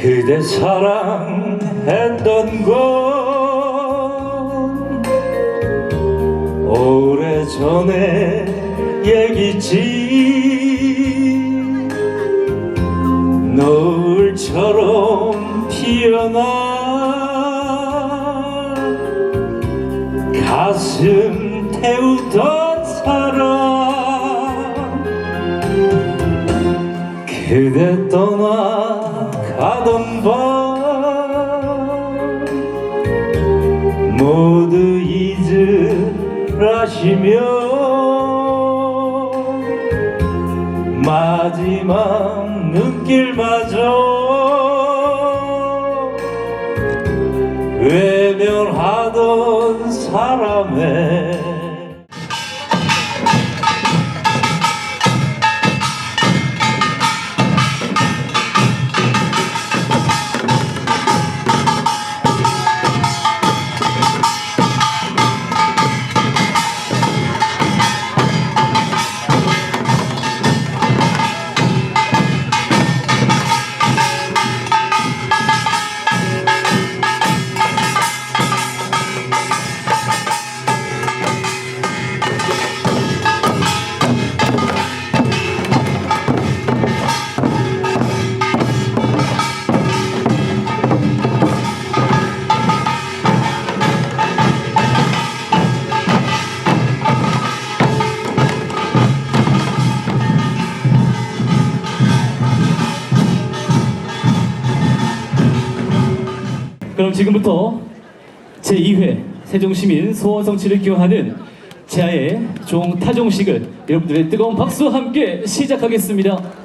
그대 사랑했던 건 오래전의 얘기지. 노을처럼 피어나 가슴 태우던 사랑 그대 떠나 가던 밤 모두 잊으라시며 지금부터 제2회 세종시민 소원 성취를 기원하는 제아의 종 타종식을 여러분들의 뜨거운 박수와 함께 시작하겠습니다.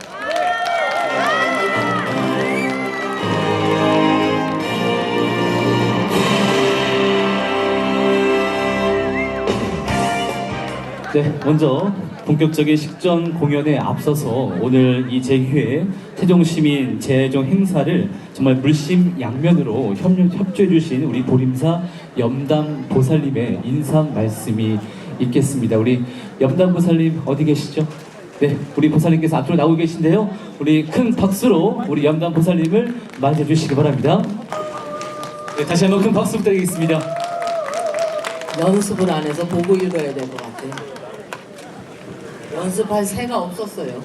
네, 먼저 본격적인 식전 공연에 앞서서 오늘 이 제2회 세종시민 재종 행사를 정말 물심양면으로 협력, 협조해주신 우리 보림사 염담 보살님의 인사 말씀이 있겠습니다. 우리 염담 보살님 어디 계시죠? 네, 우리 보살님께서 앞으로 나오고 계신데요. 우리 큰 박수로 우리 염담 보살님을 맞이해 주시기 바랍니다. 네, 다시 한번 큰 박수 부탁드리겠습니다. 연습을 안 해서 보고 읽어야 될 것 같아요. 연습할 새가 없었어요.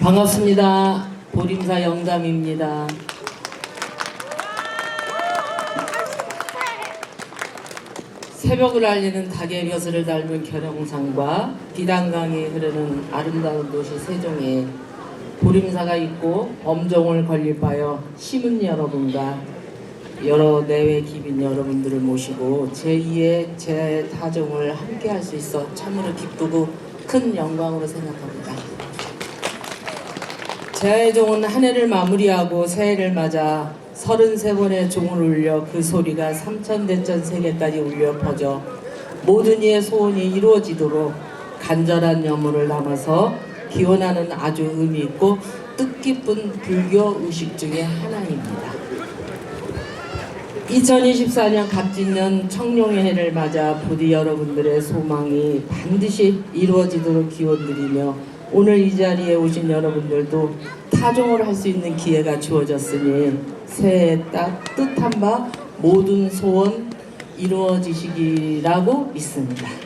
반갑습니다. 보림사 영담입니다. 새벽을 알리는 닭의 벼슬을 닮은 결영상과 비단강이 흐르는 아름다운 도시 세종에 보림사가 있고 엄정을 건립하여 시민 여러분과 여러 내외 기빈 여러분들을 모시고 제2의 제 타종을 함께 할 수 있어 참으로 기쁘고 큰 영광으로 생각합니다. 제아종은 한 해를 마무리하고 새해를 맞아 33번의 종을 울려 그 소리가 삼천대천 세계까지 울려 퍼져 모든 이의 소원이 이루어지도록 간절한 염원을 담아서 기원하는 아주 의미 있고 뜻깊은 불교 의식 중의 하나입니다. 2024년 갑진년 청룡의 해를 맞아 부디 여러분들의 소망이 반드시 이루어지도록 기원드리며 오늘 이 자리에 오신 여러분들도 타종을 할 수 있는 기회가 주어졌으니 새해 딱 뜻한 바 모든 소원 이루어지시기라고 믿습니다.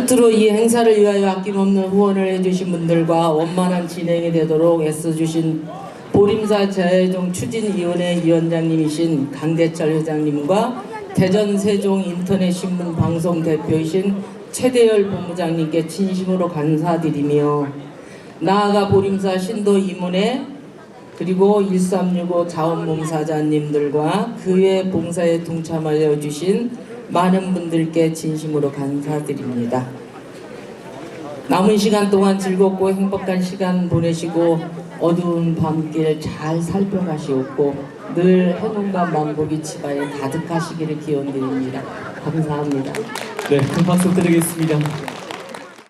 끝으로 이 행사를 위하여 아낌없는 후원을 해주신 분들과 원만한 진행이 되도록 애써주신 보림사 재정 추진위원회 위원장님이신 강대철 회장님과 대전 세종 인터넷 신문 방송 대표이신 최대열 본부장님께 진심으로 감사드리며 나아가 보림사 신도 이문회 그리고 1365 자원봉사자님들과 그외 봉사에 동참하여 주신 많은 분들께 진심으로 감사드립니다. 남은 시간 동안 즐겁고 행복한 시간 보내시고 어두운 밤길 잘 살펴가시옵고 늘 행운과 만복이 집안에 가득하시기를 기원드립니다. 감사합니다. 네, 큰 박수 드리겠습니다.